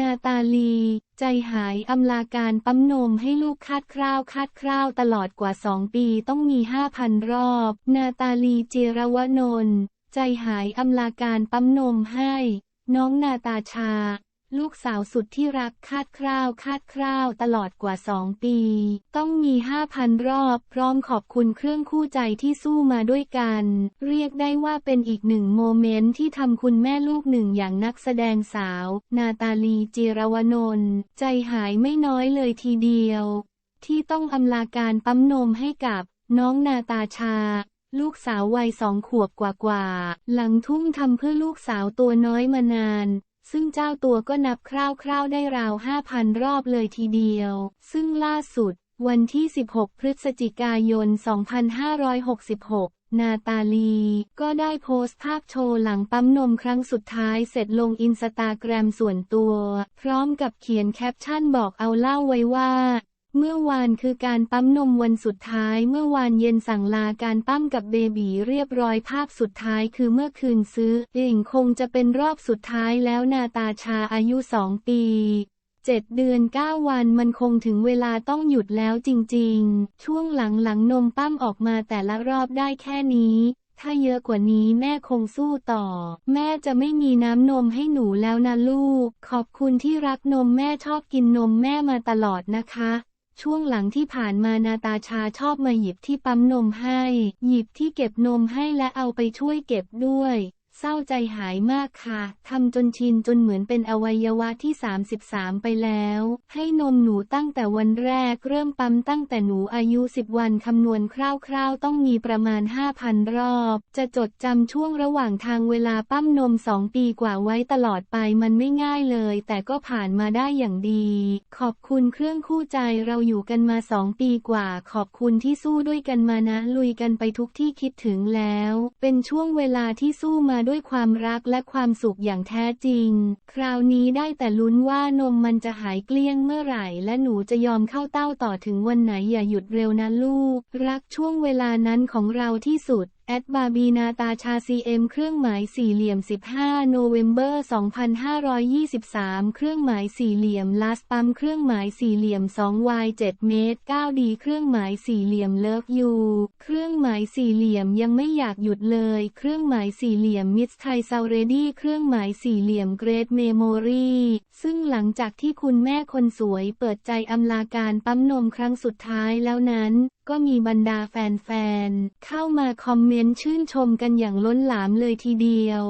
นาตาลี ใจหายอำลาการปั๊มนมให้ลูกคาดคร่าวคาดคร่าวตลอดกว่าสองปีต้องมีห้าพันรอบ นาตาลีเจรวนนท์ใจหายอำลาการปั๊มนมให้ น้องนาตาชา ลูกสาวสุดที่รักคาดคร่าวคาดคร่าวตลอดกว่าสองปี ต้องมีห้าพันรอบพร้อมขอบคุณเครื่องคู่ใจที่สู้มาด้วยกัน เรียกได้ว่าเป็นอีกหนึ่งโมเมนต์ที่ทำคุณแม่ลูกหนึ่งอย่างนักแสดงสาว นาตาลีจีรวนนท์ใจหายไม่น้อยเลยทีเดียว ที่ต้องอำลาการปั๊มนมให้กับน้องนาตาชาลูกสาววัยสองขวบกว่าๆ หลังทุ่มทำเพื่อลูกสาวตัวน้อยมานาน ซึ่งเจ้าตัวก็นับคร่าวๆได้ราว 5,000 รอบเลยทีเดียว ซึ่งล่าสุด วันที่ 16 พฤศจิกายน 2566 นาตาลี ก็ได้โพสต์ภาพโชว์หลังปั๊มนมครั้งสุดท้ายเสร็จลงอินสตาแกรมส่วนตัว พร้อมกับเขียนแคปชั่นบอกเอาเล่าไว้ว่า เมื่อวานคือการปั๊มนมวันสุดท้าย เมื่อวานเย็นสั่งลาการปั๊มกับเบบีเรียบร้อยภาพสุดท้ายคือเมื่อคืนซื้อเองคงจะเป็นรอบสุดท้ายแล้วนาตาชาอายุสองปีเจ็ดเดือนเก้าวันมันคงถึงเวลาต้องหยุดแล้วจริงๆ ช่วงหลังหลังนมปั้มออกมาแต่ละรอบได้แค่นี้ ถ้าเยอะกว่านี้แม่คงสู้ต่อ แม่จะไม่มีน้ำนมให้หนูแล้วนะลูก ขอบคุณที่รักนมแม่ชอบกินนมแม่มาตลอดนะคะ ช่วงหลังที่ผ่านมานาตาชาชอบมาหยิบที่ปั๊มนมให้ หยิบที่เก็บนมให้และเอาไปช่วยเก็บด้วย เศร้าใจหายมากค่ะ ทำจนชินจนเหมือนเป็นอวัยวะที่ 33 ไปแล้ว ให้นมหนูตั้งแต่วันแรก เริ่มปั๊มตั้งแต่หนูอายุ 10 วันคำนวณคร่าวๆ ต้องมีประมาณ 5,000 รอบ จะจดจำช่วงระหว่างทางเวลาปั๊มนม 2 ปีกว่าไว้ตลอดไปมันไม่ง่ายเลย แต่ก็ผ่านมาได้อย่างดี ขอบคุณเครื่องคู่ใจเราอยู่กันมา 2 ปีกว่า ขอบคุณที่สู้ด้วยกันมานะ ลุยกันไปทุกที่คิดถึงแล้ว เป็นช่วงเวลาที่สู้มาด้วยความรักและความสุขอย่างแท้จริง คราวนี้ได้แต่ลุ้นว่านมมันจะหายเกลี้ยงเมื่อไหร่ และหนูจะยอมเข้าเต้าต่อถึงวันไหนอย่าหยุดเร็วนะลูก รักช่วงเวลานั้นของเราที่สุดแอดบาบีนาตาชาซีเอ็มเครื่องหมายสี่เหลี่ยม 15 โนเวมเบอร์ 2523 เครื่องหมายสี่เหลี่ยมลาสปัมเครื่องหมายสี่เหลี่ยม 2y 7 เมตร9ดีเครื่องหมายสี่เหลี่ยมเลิฟยูเครื่องหมายสี่เหลี่ยมยังไม่อยากหยุดเลย เครื่องหมายสี่เหลี่ยมมิสไทซาเรดี้เครื่องหมายสี่เหลี่ยมเกรดเมโมรีซึ่งหลังจากที่คุณแม่คนสวยเปิดใจอำลาการปั๊มนมครั้งสุดท้ายแล้วนั้น ก็มีบรรดาแฟนๆเข้ามาคอมเมนต์ชื่นชมกันอย่างล้นหลามเลยทีเดียว